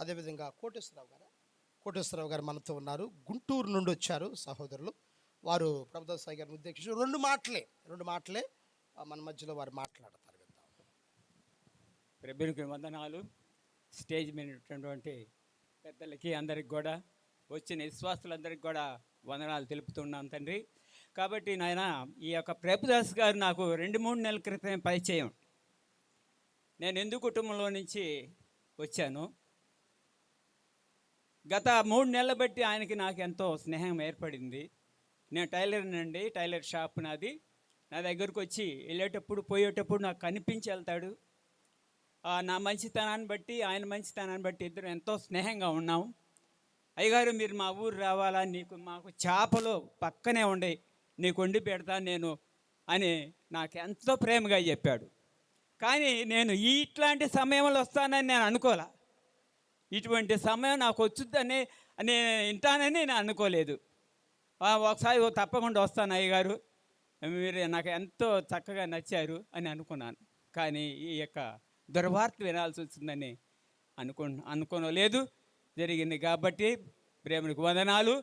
అదేవిధంగా కోటేశ్వరరావు గారు కోటేశ్వరరావు గారు మనతో ఉన్నారు. గుంటూరు నుండి వచ్చారు సహోదరులు. వారు ప్రభుదాస్ సాయి గారిని ఉద్దేశించి రెండు మాటలే రెండు మాటలే మన మధ్యలో వారు మాట్లాడతారు విందాం. ప్రభునికి వందనాలు. స్టేజ్ మీద ఉన్నటువంటి పెద్దలకి అందరికి కూడా వచ్చిన విశ్వాసులందరికీ కూడా వందనాలు తెలుపుతున్నాను తండ్రి. కాబట్టి నాయన ఈ యొక్క ప్రభుదాస్ గారు నాకు రెండు మూడు నెలల క్రితం పరిచయం. నేను ఎందుకు కుటుంబంలో నుంచి వచ్చాను. గత మూడు నెలల బట్టి ఆయనకి నాకు ఎంతో స్నేహం ఏర్పడింది. నేను టైలర్ అండి టైలర్ షాప్ నాది. నా దగ్గరకు వచ్చి వెళ్ళేటప్పుడు పోయేటప్పుడు నాకు కనిపించి వెళ్తాడు. నా మంచితనాన్ని బట్టి ఆయన మంచితనాన్ని బట్టి ఇద్దరు ఎంతో స్నేహంగా ఉన్నాం. అయ్యగారు మీరు మా ఊరు రావాలా? నీకు మాకు చేపలు పక్కనే ఉండే నీకు వండి పెడతా నేను అని నాకు ఎంతో ప్రేమగా చెప్పాడు. కానీ నేను ఇట్లాంటి సమయంలో వస్తానని నేను అనుకోలే. ఇటువంటి సమయం నాకు వచ్చుద్దని నేను వింటానని నేను అనుకోలేదు. ఒకసారి తప్పకుండా వస్తాను అయ్యగారు. మీరు నాకు ఎంతో చక్కగా నచ్చారు అని అనుకున్నాను. కానీ ఈ యొక్క దుర్వార్త వినాల్సి వచ్చిందని అనుకో అనుకోనలేదు. జరిగింది కాబట్టి ప్రేమకు వందనాలు.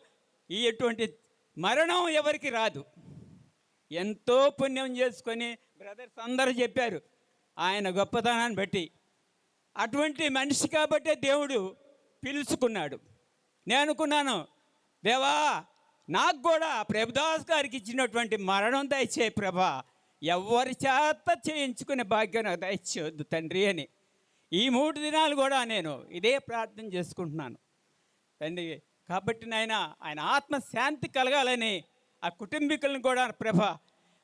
ఈ ఎటువంటి మరణం ఎవరికి రాదు. ఎంతో పుణ్యం చేసుకొని బ్రదర్స్ అందరూ చెప్పారు. ఆయన గొప్పతనాన్ని బట్టి అటువంటి మనిషి కాబట్టే దేవుడు పిలుచుకున్నాడు. నేను అనుకున్నాను దేవా నాకు కూడా ప్రభుదాస్ గారికి ఇచ్చినటువంటి మరణం దయచే ప్రభా ఎవరి చేత చేయించుకునే భాగ్యం నాకు దయచేయొద్దు తండ్రి అని. ఈ మూడు దినాలు కూడా నేను ఇదే ప్రార్థన చేసుకుంటున్నాను. తండ్రి కాబట్టి నాయన ఆయన ఆత్మశాంతి కలగాలని ఆ కుటుంబీకులను కూడా ప్రభ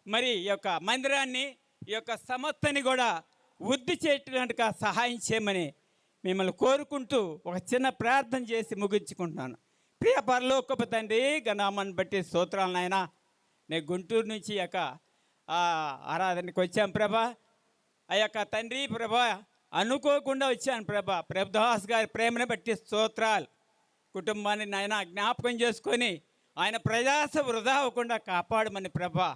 మరి ఈ యొక్క మందిరాన్ని ఈ యొక్క సమస్తని కూడా వృద్ధి చేయటానికి సహాయం చేయమని మిమ్మల్ని కోరుకుంటూ ఒక చిన్న ప్రార్థన చేసి ముగించుకుంటున్నాను. ప్రియ పరలోకపు తండ్రి గణామని బట్టి స్తోత్రాలు నాయన. నేను గుంటూరు నుంచి యొక్క ఆరాధనకి వచ్చాను ప్రభా. ఆ యొక్క తండ్రి ప్రభా అనుకోకుండా వచ్చాను ప్రభా. ప్రభుదాస్ గారి ప్రేమను బట్టి స్తోత్రాలు. కుటుంబాన్ని నాయన జ్ఞాపకం చేసుకొని ఆయన ప్రజాస వృధా అవ్వకుండా కాపాడమని ప్రభా.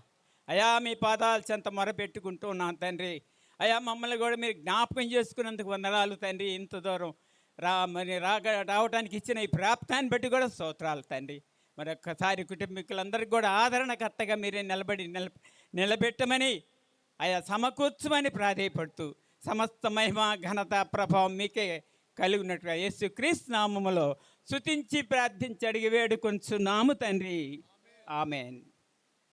అయా మీ పాదాలు చెంత మొరపెట్టుకుంటూ ఉన్నాను తండ్రి. అయ్యా మమ్మల్ని కూడా మీరు జ్ఞాపకం చేసుకున్నందుకు వందనాలు తండ్రి. ఇంత దూరం రా మరి రాగా రావడానికి ఇచ్చిన ఈ ప్రాప్తాన్ని బట్టి కూడా స్తోత్రాలు తండ్రి. మరి ఒక్కసారి కుటుంబీకులందరికీ కూడా ఆదరణకర్తగా మీరే నిలబడి నిల నిలబెట్టమని ఆయా సమకూర్చమని ప్రాధేయపడుతూ సమస్త మహిమ ఘనత ప్రభావం మీకే కలిగినట్టుగా యేసు క్రీస్తు నామములో శుతించి ప్రార్థించి అడిగి వేడుకొంచున్నాము తండ్రి. ఆమెన్.